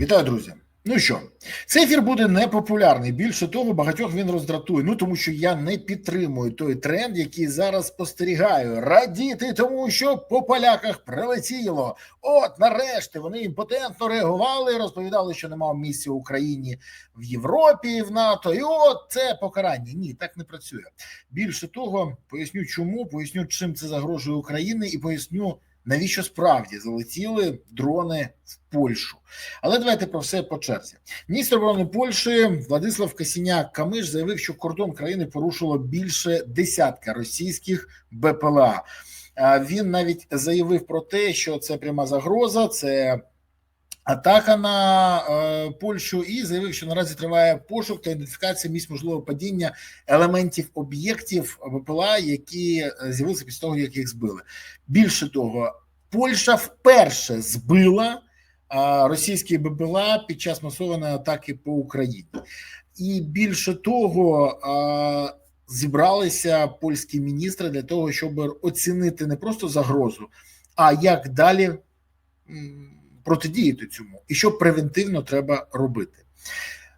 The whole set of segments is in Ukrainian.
Вітаю, друзі. Ну що, цей ефір буде непопулярний. Більше того, багатьох він роздратує. Ну тому що я не підтримую той тренд, який зараз спостерігаю. Радіти тому, що по поляках прилетіло. От нарешті вони імпотентно реагували, розповідали, що немає місця в Україні в Європі в НАТО. І от це покарання. Ні, так не працює. Більше того, поясню, чому поясню, чим це загрожує Україні, і поясню навіщо справді залетіли дрони в Польщу. Але давайте про все по черзі. Міністр оборони Польщі Владислав Касіняк Камиш заявив, що кордон країни порушило більше десятка російських БПЛА. Він навіть заявив про те, що це пряма загроза, це атака на е, Польщу, і заявив, що наразі триває пошук та ідентифікація місць можливого падіння елементів об'єктів БПЛА, які з'явилися після того, як їх збили. Більше того, Польща вперше збила а, російські БПЛА під час масованої атаки по Україні, і більше того, а, зібралися польські міністри для того, щоб оцінити не просто загрозу, а як далі протидіяти цьому, і що превентивно треба робити.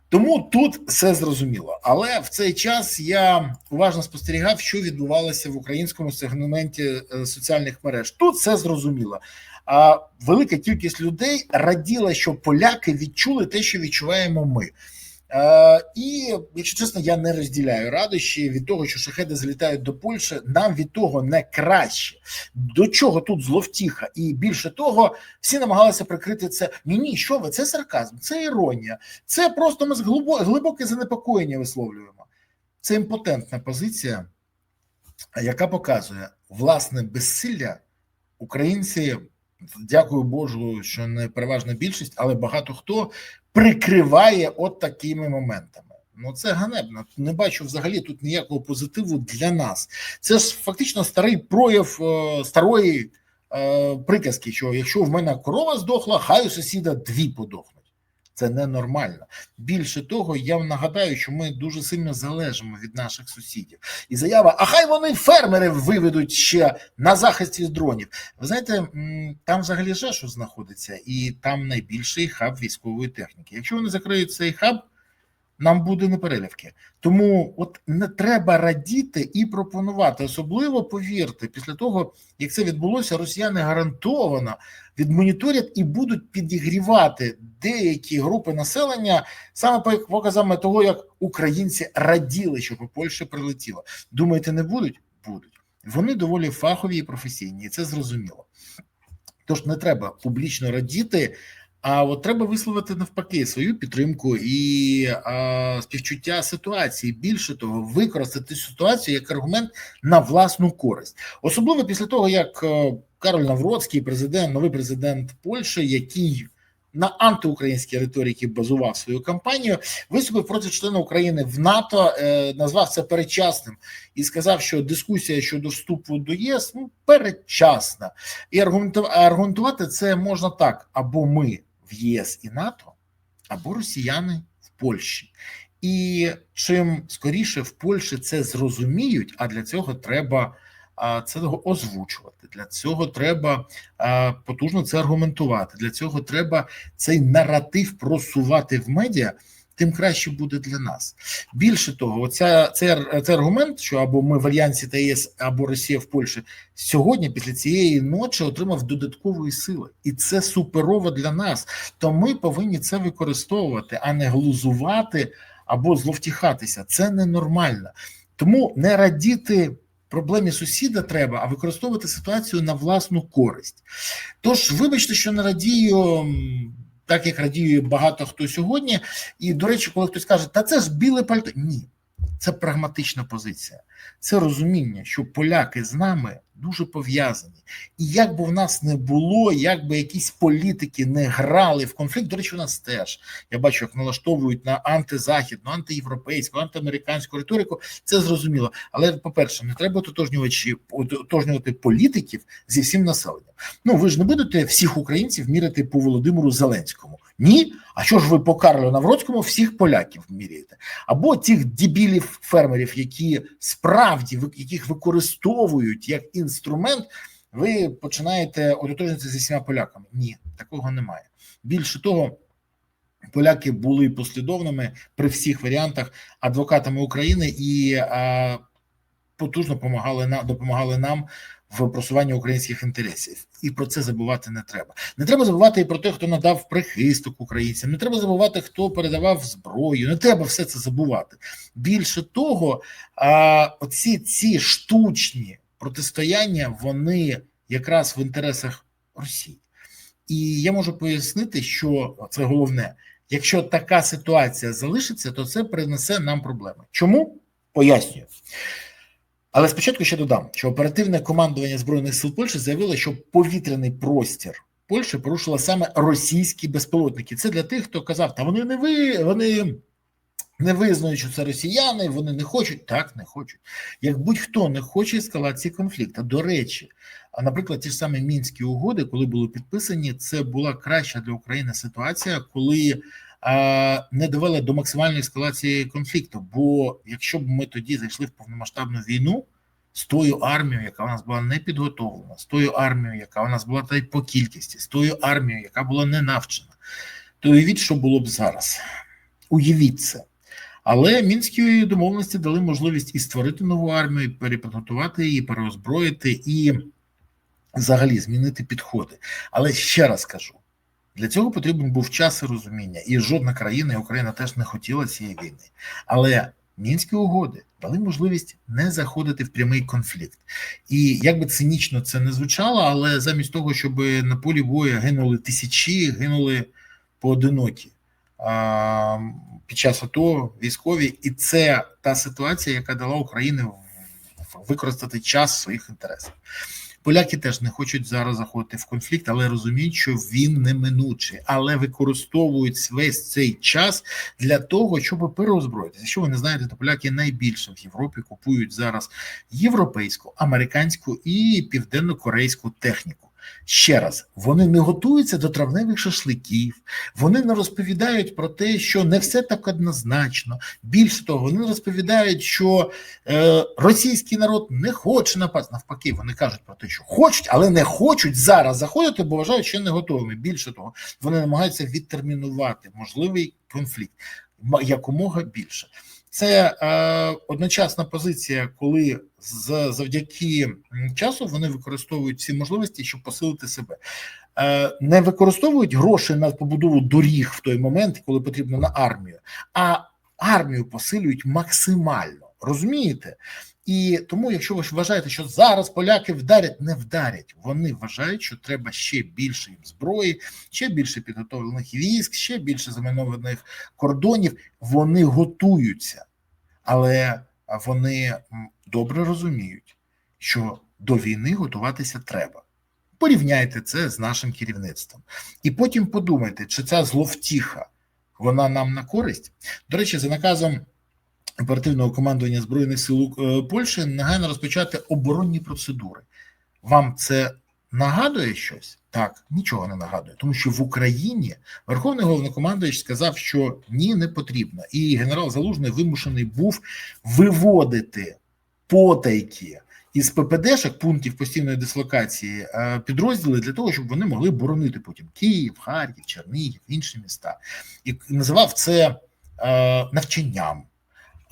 Тому тут все зрозуміло. Але в цей час я уважно спостерігав, що відбувалося в українському сегменті соціальних мереж. Тут все зрозуміло. А велика кількість людей раділа, що поляки відчули те, що відчуваємо ми. Е, і якщо чесно, я не розділяю радощі від того, що шахеди залітають до Польщі. Нам від того не краще. До чого тут зловтіха? І більше того, всі намагалися прикрити це. Ні, ні, що ви? Це сарказм, це іронія, це просто ми глибоке занепокоєння висловлюємо. Це імпотентна позиція, яка показує власне безсилля українці. Дякую Божу, що не переважна більшість, але багато хто прикриває от такими моментами. Ну це ганебно. Не бачу взагалі тут ніякого позитиву для нас. Це ж фактично старий прояв е, старої е, приказки, що якщо в мене корова здохла, хай у сусіда дві подохнуть. Це ненормально. Більше того, я вам нагадаю, що ми дуже сильно залежимо від наших сусідів. І заява: а хай вони фермери виведуть ще на захист від дронів. Ви знаєте, там взагалі же що знаходиться, і там найбільший хаб військової техніки. Якщо вони закриють цей хаб, нам буде непереливки. Тому от не треба радіти і пропонувати. Особливо повірте, після того як це відбулося, росіяни гарантовано відмоніторять і будуть підігрівати деякі групи населення саме по показами того, як українці раділи, що по Польщі прилетіло. Думаєте, не будуть? Будуть. Вони доволі фахові і професійні, і це зрозуміло. Тож не треба публічно радіти. А от треба висловити навпаки свою підтримку і а, співчуття ситуації. Більше того, використати ситуацію як аргумент на власну користь, особливо після того, як е, Кароль Навроцький, президент, новий президент Польщі, який на антиукраїнській риториці базував свою кампанію, виступив проти члена України в НАТО, е, назвав це передчасним і сказав, що дискусія щодо вступу до ЄС ну передчасна, і аргументувати це можна так: або ми в ЄС і НАТО, або росіяни в Польщі. І чим скоріше в Польщі це зрозуміють, а для цього треба це озвучувати. Для цього треба потужно це аргументувати. Для цього треба цей наратив просувати в медіа. Тим краще буде для нас. Більше того, оця цей, цей аргумент, що або ми в альянсі та ЄС, або Росія в Польщі сьогодні, після цієї ночі, отримав додаткової сили, і це суперово для нас. То ми повинні це використовувати, а не глузувати або зловтіхатися. Це ненормально. Тому не радіти проблемі сусіда треба, а використовувати ситуацію на власну користь. Тож, вибачте, що не радію. Так як радіє багато хто сьогодні, і до речі, коли хтось каже, та це ж біле пальто. Ні, це прагматична позиція, це розуміння, що поляки з нами дуже пов'язані, і як би в нас не було, як би якісь політики не грали в конфлікт. До речі, у нас теж я бачу, як налаштовують на антизахідну, антиєвропейську, антиамериканську риторику. Це зрозуміло. Але по перше, не треба ототожнювати політиків зі всім населенням. Ну ви ж не будете всіх українців міряти по Володимиру Зеленському. Ні, а що ж ви по Карлу Навроцькому всіх поляків міряєте? Або тих дебілів фермерів, які справді яких використовують як інструмент, ви починаєте ототожнитися зі всіма поляками? Ні, такого немає. Більше того, Поляки були послідовними при всіх варіантах адвокатами України і а, потужно допомагали нам допомагали нам в просуванні українських інтересів, і про це забувати не треба. Не треба забувати і про те, хто надав прихисток українцям. Не треба забувати, хто передавав зброю. Не треба все це забувати. Більше того, а, оці ці штучні протистояння вони якраз в інтересах Росії. І я можу пояснити, що це головне. Якщо така ситуація залишиться, то це принесе нам проблеми. Чому? Пояснюю. Але спочатку ще додам, що оперативне командування збройних сил Польщі заявило, що повітряний простір Польщі порушила саме російські безпілотники. Це для тих, хто казав, та вони не ви, вони не визнають, що це росіяни, вони не хочуть. Так, не хочуть. Як будь-хто не хоче ескалації конфлікту. До речі, а наприклад, ті ж самі мінські угоди, коли були підписані, це була краща для України ситуація, коли не довели до максимальної ескалації конфлікту. Бо якщо б ми тоді зайшли в повномасштабну війну з тою армією, яка у нас була не підготовлена, з тою армією, яка у нас була та й по кількості, з тою армією, яка була не навчена, то уявіть, що було б зараз. Уявіть це. Але мінські домовленості дали можливість і створити нову армію, і перепідготувати її, переозброїти і взагалі змінити підходи. Але ще раз кажу: для цього потрібен був час і розуміння, і жодна країна, і Україна теж не хотіла цієї війни. Але мінські угоди дали можливість не заходити в прямий конфлікт. І як би цинічно це не звучало, але замість того, щоб на полі бою гинули тисячі, гинули поодинокі. Під час АТО військові, і це та ситуація, яка дала Україні використати час в своїх інтересах. Поляки теж не хочуть зараз заходити в конфлікт, але розуміють, що він неминучий, але використовують весь цей час для того, щоб переозброїтися. Що ви не знаєте, то поляки найбільше в Європі купують зараз європейську, американську і південно-корейську техніку. Ще раз, вони не готуються до травневих шашликів, вони не розповідають про те, що не все так однозначно. Більше того, вони розповідають, що е, російський народ не хоче напасти. Навпаки, вони кажуть про те, що хочуть, але не хочуть зараз заходити, бо вважають, що не готовими. Більше того, вони намагаються відтермінувати можливий конфлікт якомога більше. Це е, одночасна позиція, коли з завдяки часу вони використовують ці можливості, щоб посилити себе. Е, Не використовують гроші на побудову доріг в той момент, коли потрібно на армію, а армію посилюють максимально. Розумієте? І тому, якщо ви вважаєте, що зараз поляки вдарять, не вдарять. Вони вважають, що треба ще більше їм зброї, ще більше підготовлених військ, ще більше замінованих кордонів. Вони готуються, але вони добре розуміють, що до війни готуватися треба. Порівняйте це з нашим керівництвом, і потім подумайте, чи ця зловтіха вона нам на користь. До речі, за наказом оперативного командування збройних сил е, Польщі негайно розпочати оборонні процедури. Вам це нагадує щось? Так, нічого не нагадує, тому що в Україні Верховний головнокомандуючий сказав, що ні, не потрібно, і генерал Залужний вимушений був виводити потайки із ППДшок, пунктів постійної дислокації, е, підрозділи для того, щоб вони могли боронити потім Київ, Харків, Чернігів, інші міста, і називав це е, навчанням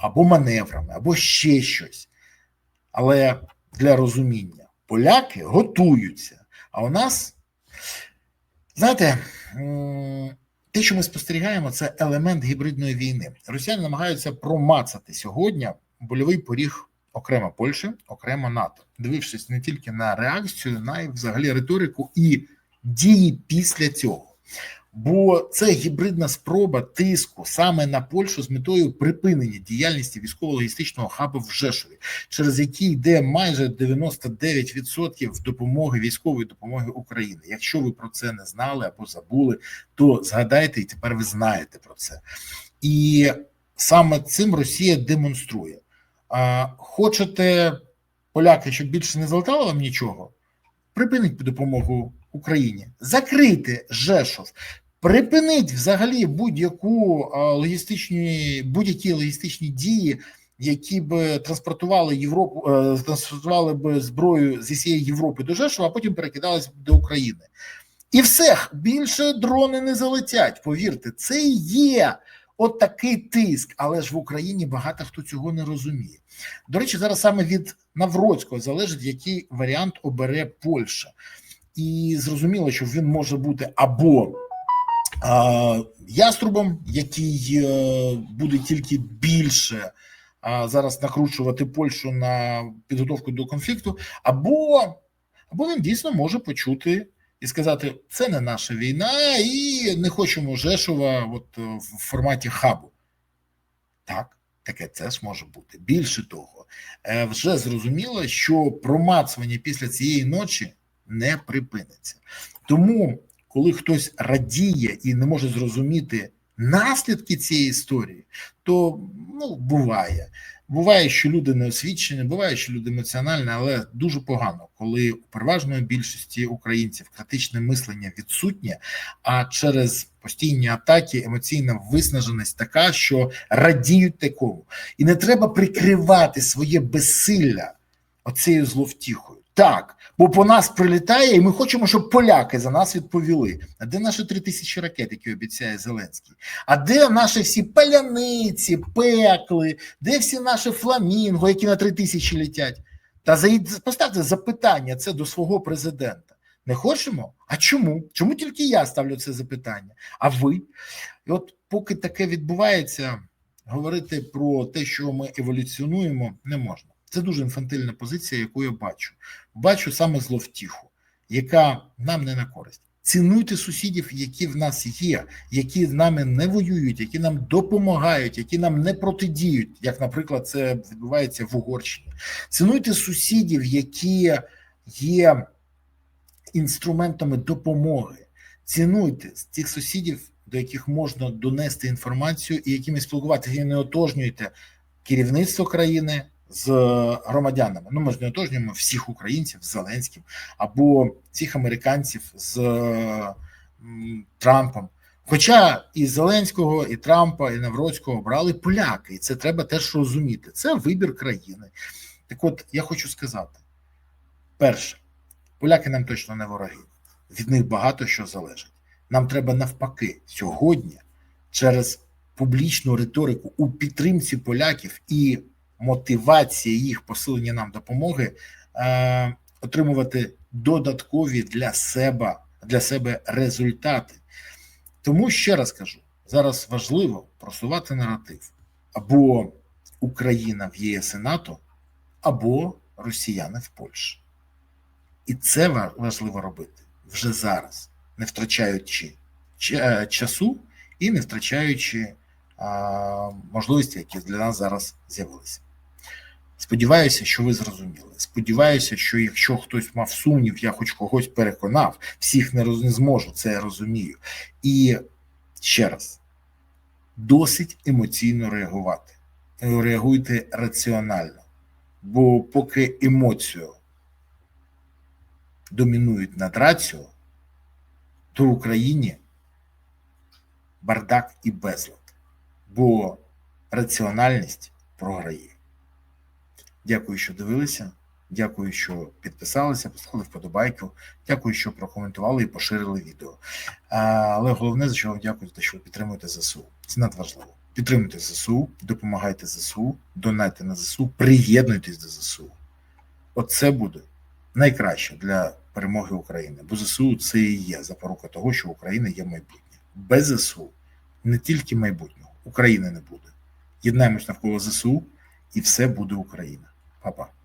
або маневрами, або ще щось. Але для розуміння поляки готуються. А у нас, знаєте, те, що ми спостерігаємо, це елемент гібридної війни. Росіяни намагаються промацати сьогодні больовий поріг окремо Польщі, окремо НАТО, дивившись не тільки на реакцію, на й взагалі риторику і дії після цього бо це гібридна спроба тиску саме на Польщу з метою припинення діяльності військово-логістичного хабу в Жешові, через який йде майже 99% допомоги військової допомоги України. Якщо ви про це не знали або забули, то згадайте і тепер ви знаєте про це. І саме цим Росія демонструє. А, Хочете, поляки, щоб більше не залетало вам нічого? Припинить допомогу Україні, закрити Жешов, Припинить взагалі будь-яку логістичні будь-які логістичні дії, які б транспортували Європу, е, транспортували б зброю зі всієї Європи до Жешова, а потім перекидалися до України. І все більше дрони не залетять. Повірте, це є от такий тиск, але ж в Україні багато хто цього не розуміє. До речі, зараз саме від Навроцького залежить, який варіант обере Польща, і зрозуміло, що він може бути або яструбом, який е, буде тільки більше зараз накручувати Польщу на підготовку до конфлікту, або, або він дійсно може почути. І сказати, це не наша війна, і не хочемо Жешова от е, в форматі хабу. Так, таке це ж може бути. Більше того, е, вже зрозуміло, що промацування після цієї ночі не припиниться. Тому, коли хтось радіє і не може зрозуміти наслідки цієї історії, то ну, буває. Буває, що люди не освічені, буває, що люди емоціональні, але дуже погано, коли у переважної більшості українців критичне мислення відсутнє, а через постійні атаки емоційна виснаженість така, що радіють такому, і не треба прикривати своє безсилля оцею зловтіхою. Так, бо по нас прилітає, і ми хочемо, щоб поляки за нас відповіли. А де наші три тисячі ракет, які обіцяє Зеленський? А де наші всі паляниці, пекли, де всі наші фламінго, які на три тисячі летять? Та заїд... поставте запитання це до свого президента. Не хочемо? А чому? Чому тільки я ставлю це запитання? А ви? І от поки таке відбувається, говорити про те, що ми еволюціонуємо, не можна. Це дуже інфантильна позиція, яку я бачу. Бачу саме зловтіху, яка нам не на користь. Цінуйте сусідів, які в нас є, які з нами не воюють, які нам допомагають, які нам не протидіють, як, наприклад, це відбувається в Угорщині. Цінуйте сусідів, які є інструментами допомоги. Цінуйте цих сусідів, до яких можна донести інформацію і якими спілкуватися, і не отожнюйте керівництво країни з громадянами. Ну, ми ж не отожнюємо всіх українців з Зеленським або всіх американців з Трампом. Хоча і Зеленського, і Трампа, і Навроцького брали поляки, і це треба теж розуміти. Це вибір країни. Так от я хочу сказати: перше, поляки нам точно не вороги, від них багато що залежить. Нам треба навпаки сьогодні через публічну риторику у підтримці поляків і мотивація їх посилення нам допомоги е, отримувати додаткові для себе для себе результати. Тому ще раз кажу: зараз важливо просувати наратив або Україна в ЄС і НАТО, або Росіяни в Польщі. І це важливо робити вже зараз, не втрачаючи часу і не втрачаючи можливості, які для нас зараз з'явилися. Сподіваюся, що ви зрозуміли. Сподіваюся, що якщо хтось мав сумнів, я хоч когось переконав, всіх не, роз, не зможу, це я розумію. І ще раз, досить емоційно реагувати. Реагуйте раціонально, бо поки емоцію домінують над раціо, то в Україні бардак і безлад, бо раціональність програє. Дякую, що дивилися. Дякую, що підписалися, поставили вподобайку. Дякую, що прокоментували і поширили відео. Але головне, за що вам дякую, те, що ви підтримуєте ЗСУ. Це надважливо. Підтримуйте ЗСУ, допомагайте ЗСУ, донайте на ЗСУ, приєднуйтесь до ЗСУ. Оце буде найкраще для перемоги України. Бо ЗСУ це і є запорука того, що Україна є майбутнє. Без ЗСУ не тільки майбутнього, України не буде. Єднаємось навколо ЗСУ, і все буде Україна. Papa. Pa.